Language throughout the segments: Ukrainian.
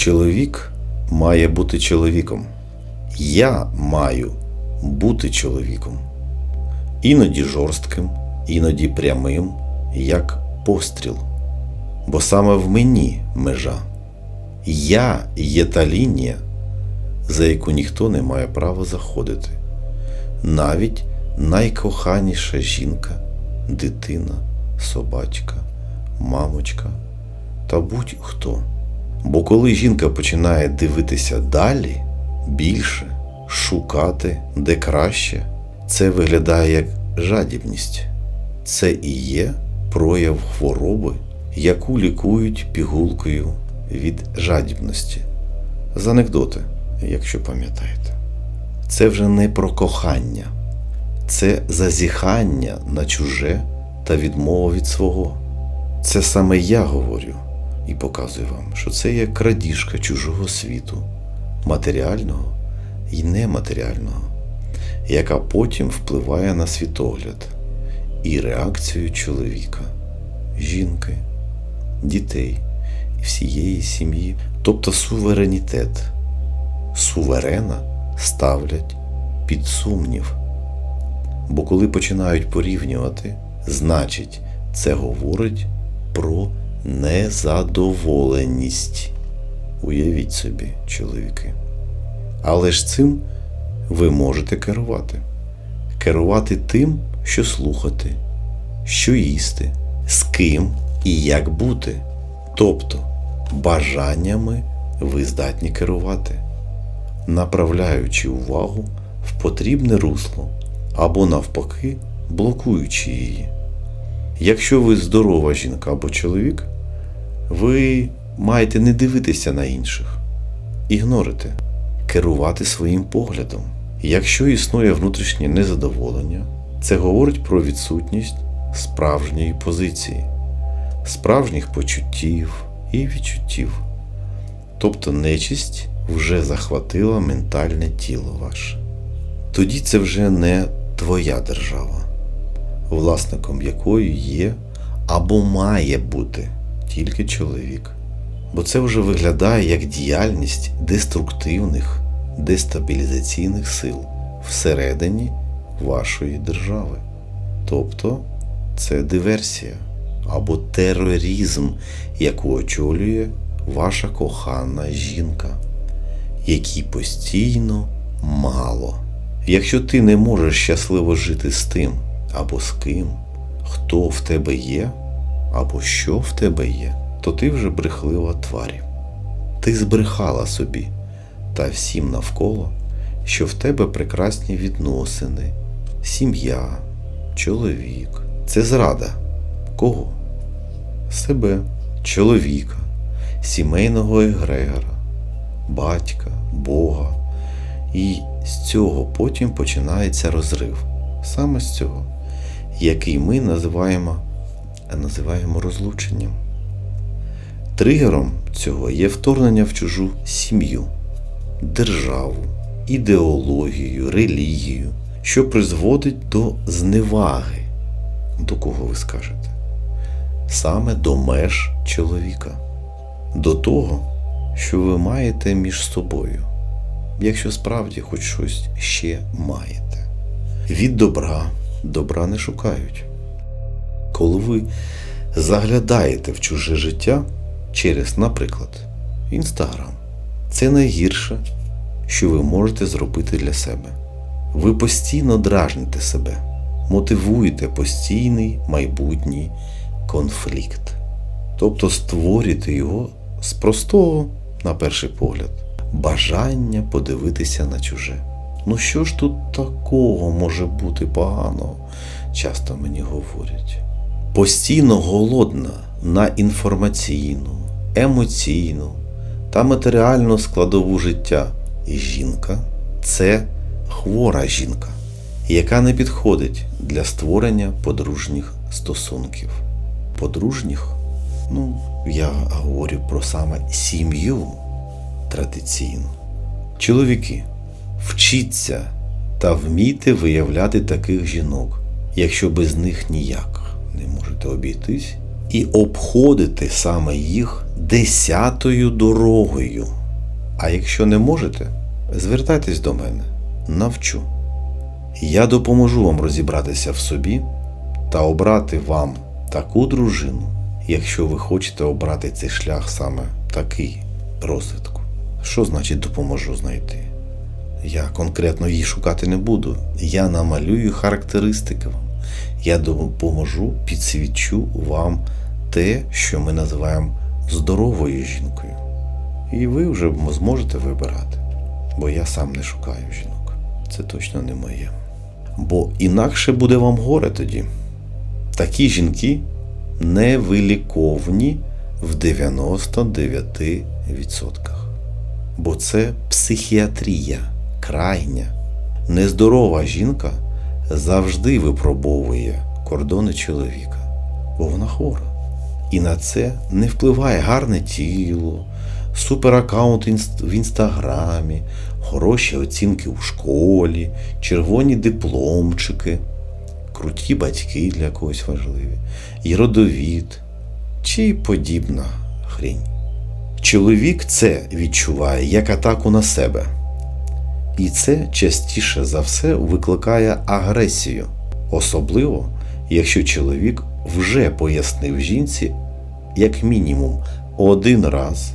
Чоловік має бути чоловіком. Я маю бути чоловіком. Іноді жорстким, іноді прямим, як постріл. Бо саме в мені межа. Я є та лінія, за яку ніхто не має права заходити. Навіть найкоханіша жінка, дитина, собачка, мамочка та будь-хто. Бо коли жінка починає дивитися далі, більше, шукати де краще, це виглядає як жадібність. Це і є прояв хвороби, яку лікують пігулкою від жадібності. З анекдоти, якщо пам'ятаєте. Це вже не про кохання, це зазіхання на чуже та відмова від свого. Це саме я говорю і показую вам, що це є крадіжка чужого світу, матеріального і нематеріального, яка потім впливає на світогляд і реакцію чоловіка, жінки, дітей і всієї сім'ї, тобто суверенітет. Суверена ставлять під сумнів. Бо коли починають порівнювати, значить, це говорить про незадоволеність. Уявіть собі, чоловіки. Але ж цим ви можете керувати. Керувати тим, що слухати, що їсти, з ким і як бути. Тобто бажаннями ви здатні керувати, направляючи увагу в потрібне русло або навпаки блокуючи її. Якщо ви здорова жінка або чоловік, ви маєте не дивитися на інших, ігнорити, керувати своїм поглядом. Якщо існує внутрішнє незадоволення, це говорить про відсутність справжньої позиції, справжніх почуттів і відчуттів. Тобто нечисть вже захватила ментальне тіло ваше. Тоді це вже не твоя держава, власником якої є або має бути тільки чоловік. Бо це вже виглядає як діяльність деструктивних, дестабілізаційних сил всередині вашої держави. Тобто це диверсія або тероризм, яку очолює ваша кохана жінка, якій постійно мало. Якщо ти не можеш щасливо жити з тим або з ким, хто в тебе є, або що в тебе є, то ти вже брехлива тварь. Ти збрехала собі та всім навколо, що в тебе прекрасні відносини, сім'я, чоловік. Це зрада. Кого? Себе, чоловіка, сімейного егрегора, батька, Бога. І з цього потім починається розрив. Саме з цього, який ми називаємо, називаємо розлученням. Тригером цього є вторгнення в чужу сім'ю, державу, ідеологію, релігію, що призводить до зневаги. До кого ви скажете? Саме до меж чоловіка, до того, що ви маєте між собою, якщо справді хоч щось ще маєте. Від добра добра не шукають. Коли ви заглядаєте в чуже життя через, наприклад, Інстаграм, це найгірше, що ви можете зробити для себе. Ви постійно дражните себе, мотивуєте постійний майбутній конфлікт. Тобто створюєте його з простого, на перший погляд, бажання подивитися на чуже. Ну що ж тут такого може бути поганого? Часто мені говорять. Постійно голодна на інформаційну, емоційну та матеріальну складову життя жінка це хвора жінка, яка не підходить для створення подружніх стосунків. Подружніх, ну, я говорю про саме сім'ю традиційну. Чоловіки, вчіться та вмійте виявляти таких жінок, якщо без них ніяк не можете обійтись, і обходити саме їх десятою дорогою. А якщо не можете, звертайтесь до мене, навчу. Я допоможу вам розібратися в собі та обрати вам таку дружину, якщо ви хочете обрати цей шлях саме такий розвитку. Що значить допоможу знайти? Я конкретно її шукати не буду. Я намалюю характеристики вам. Я допоможу, підсвічу вам те, що ми називаємо здоровою жінкою. І ви вже зможете вибирати. Бо я сам не шукаю жінок. Це точно не моє. Бо інакше буде вам горе тоді. Такі жінки невиліковні в 99%. Бо це психіатрія, крайня. Нездорова жінка завжди випробовує кордони чоловіка, бо вона хвора. І на це не впливає гарне тіло, супераккаунт в інстаграмі, хороші оцінки у школі, червоні дипломчики, круті батьки для когось важливі, і родовід, чи подібна хрінь. Чоловік це відчуває як атаку на себе. І це частіше за все викликає агресію, особливо якщо чоловік вже пояснив жінці, як мінімум, один раз,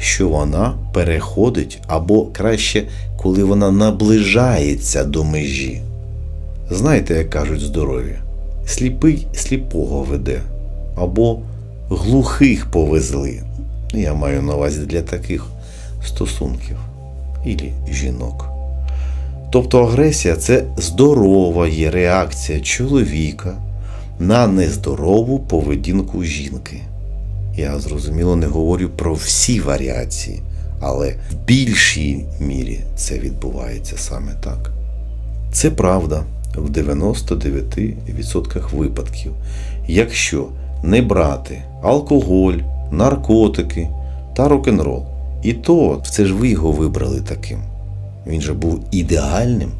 що вона переходить або краще, коли вона наближається до межі. Знаєте, як кажуть здорові, сліпий сліпого веде, або глухих повезли. Я маю на увазі для таких стосунків ілі жінок. Тобто агресія це здорова є реакція чоловіка на нездорову поведінку жінки. Я зрозуміло не говорю про всі варіації, але в більшій мірі це відбувається саме так. Це правда в 99% випадків, якщо не брати алкоголь, наркотики та рок-н-рол. І то це ж ви його вибрали таким. Він же був ідеальним.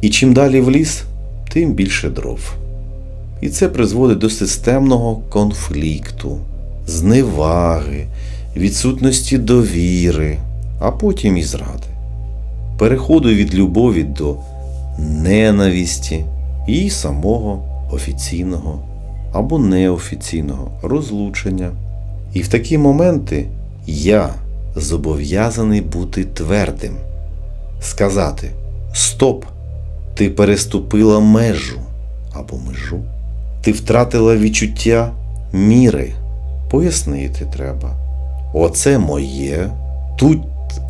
І чим далі в ліс, тим більше дров. І це призводить до системного конфлікту, зневаги, відсутності довіри, а потім і зради. Переходу від любові до ненависті і самого офіційного або неофіційного розлучення. І в такі моменти я зобов'язаний бути твердим, сказати: Стоп! Ти переступила межу або межу. Ти втратила відчуття міри. Пояснити треба. Оце моє, тут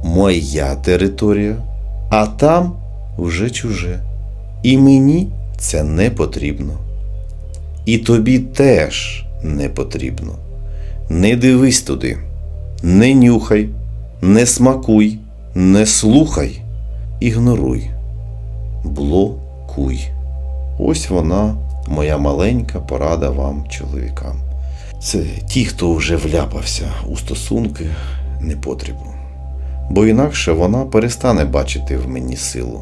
моя територія, а там вже чуже. І мені це не потрібно. І тобі теж не потрібно. Не дивись туди, не нюхай, не смакуй, не слухай, ігноруй, блокуй. Ось вона, моя маленька порада вам, чоловікам. Це ті, хто вже вляпався у стосунки непотрібу. Бо інакше вона перестане бачити в мені силу.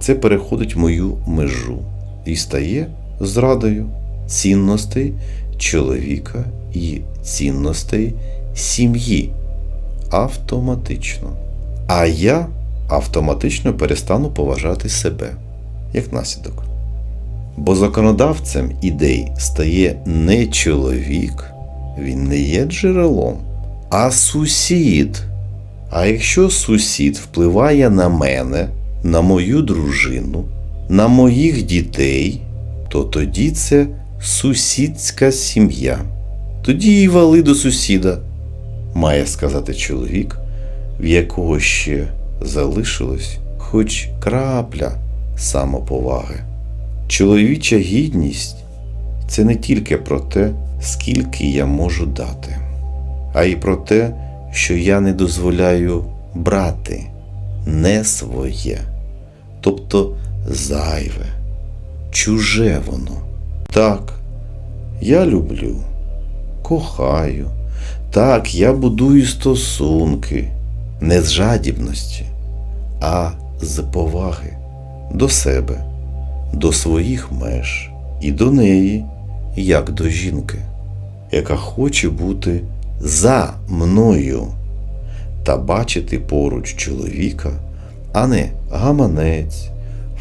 Це переходить мою межу і стає зрадою цінностей чоловіка і цінностей сім'ї автоматично. А я автоматично перестану поважати себе як наслідок. Бо законодавцем ідей стає не чоловік, він не є джерелом, а сусід. А якщо сусід впливає на мене, на мою дружину, на моїх дітей, то тоді це сусідська сім'я. Тоді і вали до сусіда, має сказати чоловік, в якого ще залишилось хоч крапля самоповаги. Чоловіча гідність це не тільки про те, скільки я можу дати, а й про те, що я не дозволяю брати не своє, тобто зайве, чуже воно. Так, я люблю, кохаю, так, я будую стосунки не з жадібності, а з поваги до себе до своїх меж і до неї, як до жінки, яка хоче бути за мною та бачити поруч чоловіка, а не гаманець,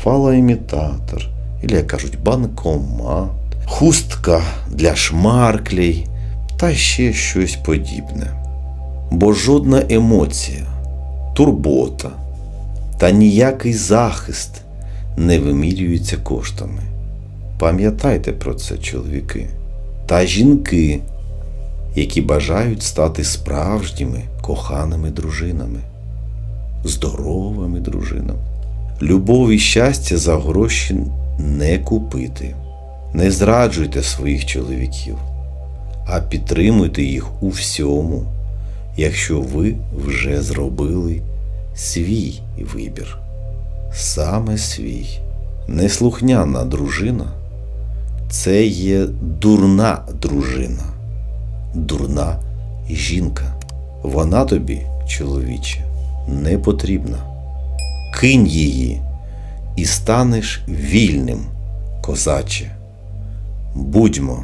фалоімітатор, як кажуть, банкомат, хустка для шмарклей та ще щось подібне. Бо жодна емоція, турбота та ніякий захист не вимірюються коштами. Пам'ятайте про це, чоловіки, та жінки, які бажають стати справжніми коханими дружинами, здоровими дружинами. Любов і щастя за гроші не купити. Не зраджуйте своїх чоловіків, а підтримуйте їх у всьому, якщо ви вже зробили свій вибір. Саме свій. Неслухняна дружина це є дурна дружина, дурна жінка. Вона тобі, чоловіче, не потрібна. Кинь її і станеш вільним, козаче. Будьмо